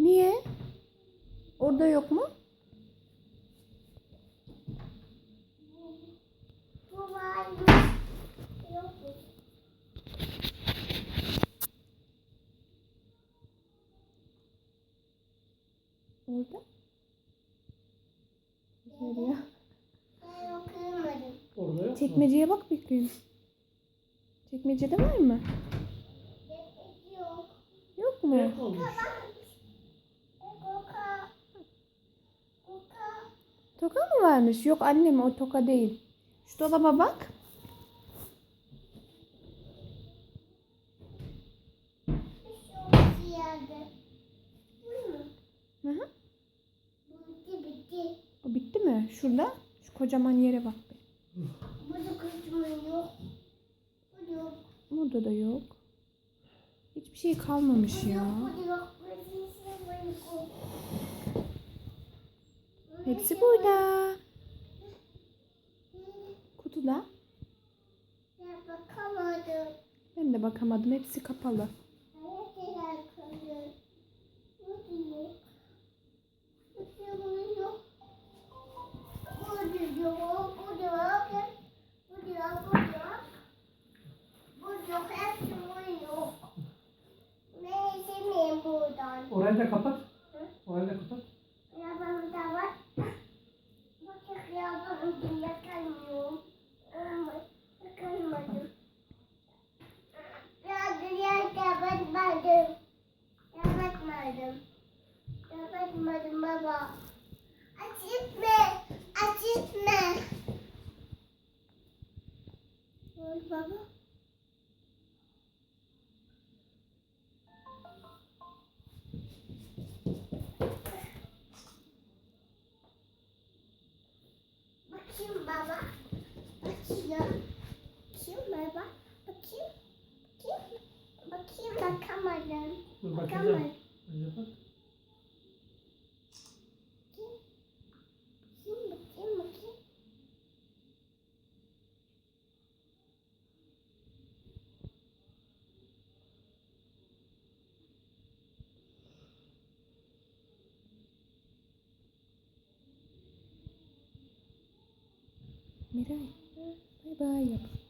Niye? Orada yok mu? Orada. Nereye? Orada yok? Çekmeceye bak bir gün. Çekmecede var mı? Yok. Yok mu? Yok olmuş. Koka. Koka. Toka mı varmış? Yok annem o toka değil. Şu dolaba bak. Hı hı. Bitti bitti. O bitti mi? Şurada. Şu kocaman yere bak. be. Burada kısmı yok. Bu yok. Burada da yok. Hiçbir şey kalmamış Bu ya. yok. Bu yok. Bu yok. Hepsi burada. Kutuda. Ya bakamadım. Ben de bakamadım. Hepsi kapalı. Neredeler kalıyor? Bu yok. Bu yok. Bu yok. Bu yok. Bu yok. Bu yok. Bu yok. Hepsi bu yok. Ben istemiyorum buradan. Orayı da kapat. Orayı da kapat. Arabamda var. Bak arabamda yakamıyorum. Ama yakamadım. Ya dünya kapatmadım. Kapatmadım. Kapatmadım baba. Açıtma. Açıtma. Dur baba. Bakayım baba. Bakayım. Bakayım baba. Bakayım. Bakayım. Bakayım bakamadım. Bakacağım. Bakamadım. Önce bak. Bakayım bakayım bakayım. Miray. Bay bay yap.